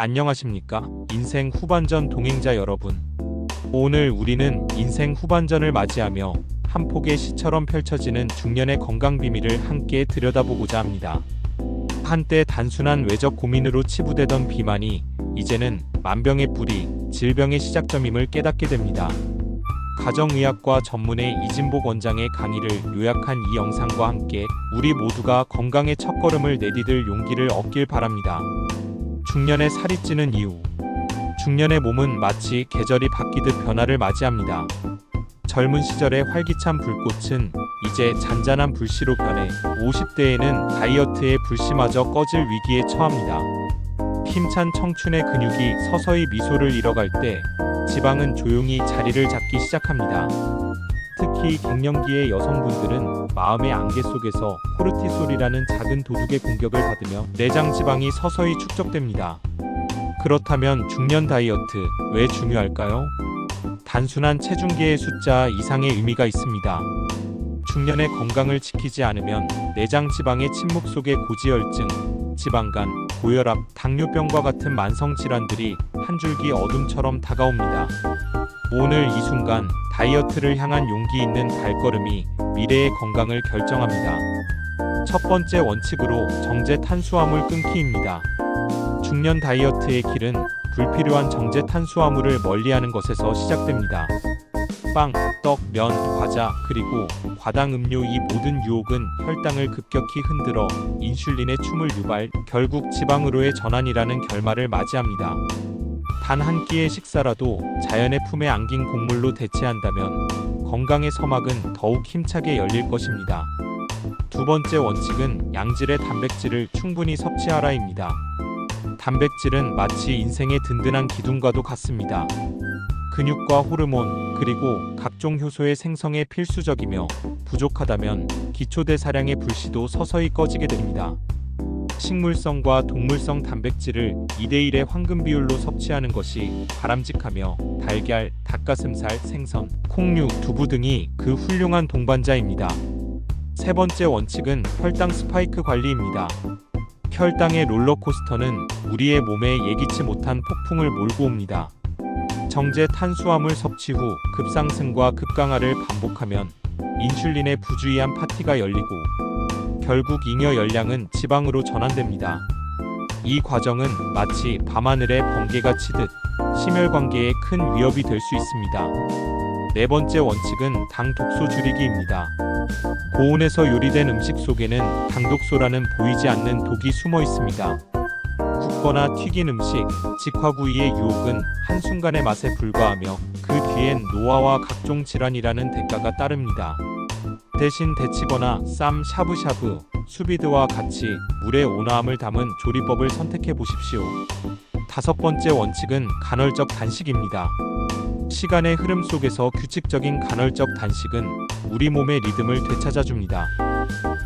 안녕하십니까? 인생 후반전 동행자 여러분. 오늘 우리는 인생 후반전을 맞이하며 한 폭의 시처럼 펼쳐지는 중년의 건강 비밀을 함께 들여다보고자 합니다. 한때 단순한 외적 고민으로 치부되던 비만이 이제는 만병의 뿌리, 질병의 시작점임을 깨닫게 됩니다. 가정의학과 전문의 이진복 원장의 강의를 요약한 이 영상과 함께 우리 모두가 건강의 첫걸음을 내디딜 용기를 얻길 바랍니다. 중년에 살이 찌는 이유. 중년의 몸은 마치 계절이 바뀌듯 변화를 맞이합니다. 젊은 시절의 활기찬 불꽃은 이제 잔잔한 불씨로 변해 50대에는 다이어트의 불씨마저 꺼질 위기에 처합니다. 힘찬 청춘의 근육이 서서히 미소를 잃어갈 때 지방은 조용히 자리를 잡기 시작합니다. 특히 갱년기의 여성분들은 마음의 안개 속에서 코르티솔이라는 작은 도둑의 공격을 받으며 내장 지방이 서서히 축적됩니다. 그렇다면 중년 다이어트 왜 중요할까요? 단순한 체중계의 숫자 이상의 의미가 있습니다. 중년의 건강을 지키지 않으면 내장 지방의 침묵 속의 고지혈증, 지방간, 고혈압, 당뇨병과 같은 만성 질환들이 한 줄기 어둠처럼 다가옵니다. 오늘 이 순간 다이어트를 향한 용기 있는 발걸음이 미래의 건강을 결정합니다. 첫 번째 원칙으로 정제 탄수화물 끊기입니다. 중년 다이어트의 길은 불필요한 정제 탄수화물을 멀리하는 것에서 시작됩니다. 빵, 떡, 면, 과자, 그리고 과당 음료 이 모든 유혹은 혈당을 급격히 흔들어 인슐린의 춤을 유발, 결국 지방으로의 전환이라는 결말을 맞이합니다. 단 한 끼의 식사라도 자연의 품에 안긴 곡물로 대체한다면 건강의 서막은 더욱 힘차게 열릴 것입니다. 두 번째 원칙은 양질의 단백질을 충분히 섭취하라입니다. 단백질은 마치 인생의 든든한 기둥과도 같습니다. 근육과 호르몬 그리고 각종 효소의 생성에 필수적이며 부족하다면 기초대사량의 불씨도 서서히 꺼지게 됩니다. 식물성과 동물성 단백질을 2대1의 황금 비율로 섭취하는 것이 바람직하며 달걀, 닭가슴살, 생선, 콩류, 두부 등이 그 훌륭한 동반자입니다. 세 번째 원칙은 혈당 스파이크 관리입니다. 혈당의 롤러코스터는 우리의 몸에 예기치 못한 폭풍을 몰고 옵니다. 정제 탄수화물 섭취 후 급상승과 급강하를 반복하면 인슐린의 부주의한 파티가 열리고 결국 잉여 열량은 지방으로 전환됩니다. 이 과정은 마치 밤하늘에 번개가 치듯 심혈 관계에 큰 위협이 될 수 있습니다. 네 번째 원칙은 당 독소 줄이기입니다. 고온에서 요리된 음식 속에는 당독소라는 보이지 않는 독이 숨어 있습니다. 굽거나 튀긴 음식, 직화구이의 유혹은 한순간의 맛에 불과하며 그 뒤엔 노화와 각종 질환이라는 대가가 따릅니다. 대신 데치거나 쌈, 샤브샤브, 수비드와 같이 물의 온화함을 담은 조리법을 선택해 보십시오. 다섯 번째 원칙은 간헐적 단식입니다. 시간의 흐름 속에서 규칙적인 간헐적 단식은 우리 몸의 리듬을 되찾아줍니다.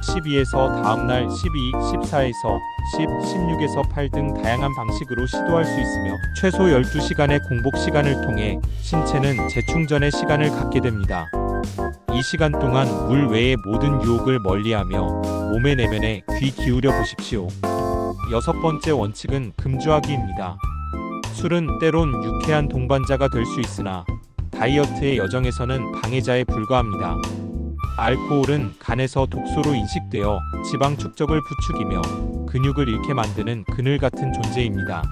12에서 다음날 12, 14에서 10, 16에서 8 등 다양한 방식으로 시도할 수 있으며 최소 12시간의 공복 시간을 통해 신체는 재충전의 시간을 갖게 됩니다. 이 시간 동안 물 외의 모든 유혹을 멀리하며 몸의 내면에 귀 기울여 보십시오. 여섯 번째 원칙은 금주하기입니다. 술은 때론 유쾌한 동반자가 될 수 있으나 다이어트의 여정에서는 방해자에 불과합니다. 알코올은 간에서 독소로 인식되어 지방 축적을 부추기며 근육을 잃게 만드는 그늘 같은 존재입니다.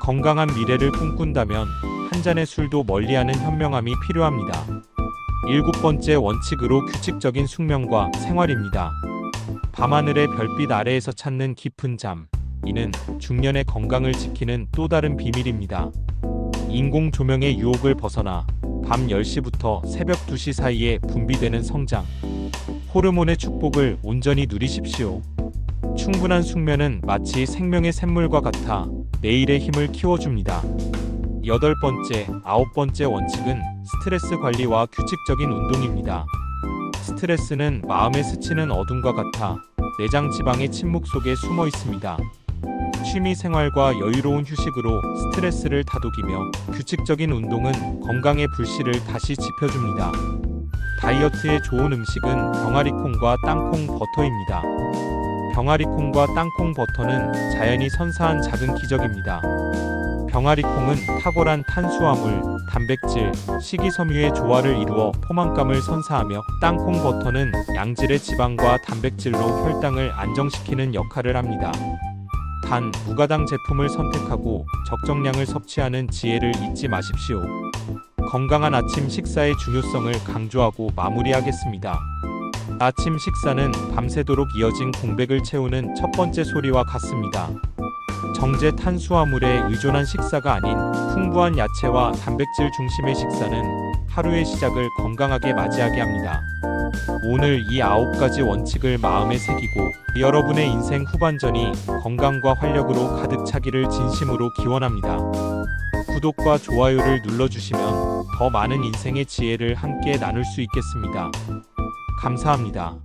건강한 미래를 꿈꾼다면 한 잔의 술도 멀리하는 현명함이 필요합니다. 일곱 번째 원칙으로 규칙적인 숙면과 생활입니다. 밤하늘의 별빛 아래에서 찾는 깊은 잠. 이는 중년의 건강을 지키는 또 다른 비밀입니다. 인공 조명의 유혹을 벗어나 밤 10시부터 새벽 2시 사이에 분비되는 성장. 호르몬의 축복을 온전히 누리십시오. 충분한 숙면은 마치 생명의 샘물과 같아 내일의 힘을 키워줍니다. 여덟 번째, 아홉 번째 원칙은 스트레스 관리와 규칙적인 운동입니다. 스트레스는 마음에 스치는 어둠과 같아 내장 지방의 침묵 속에 숨어 있습니다. 취미 생활과 여유로운 휴식으로 스트레스를 다독이며 규칙적인 운동은 건강의 불씨를 다시 지펴줍니다. 다이어트에 좋은 음식은 병아리콩과 땅콩 버터입니다. 병아리콩과 땅콩 버터는 자연이 선사한 작은 기적입니다. 병아리콩은 탁월한 탄수화물, 단백질, 식이섬유의 조화를 이루어 포만감을 선사하며 땅콩 버터는 양질의 지방과 단백질로 혈당을 안정시키는 역할을 합니다. 단, 무가당 제품을 선택하고 적정량을 섭취하는 지혜를 잊지 마십시오. 건강한 아침 식사의 중요성을 강조하고 마무리하겠습니다. 아침 식사는 밤새도록 이어진 공백을 채우는 첫 번째 소리와 같습니다. 정제 탄수화물에 의존한 식사가 아닌 풍부한 야채와 단백질 중심의 식사는 하루의 시작을 건강하게 맞이하게 합니다. 오늘 이 아홉 가지 원칙을 마음에 새기고 여러분의 인생 후반전이 건강과 활력으로 가득 차기를 진심으로 기원합니다. 구독과 좋아요를 눌러주시면 더 많은 인생의 지혜를 함께 나눌 수 있겠습니다. 감사합니다.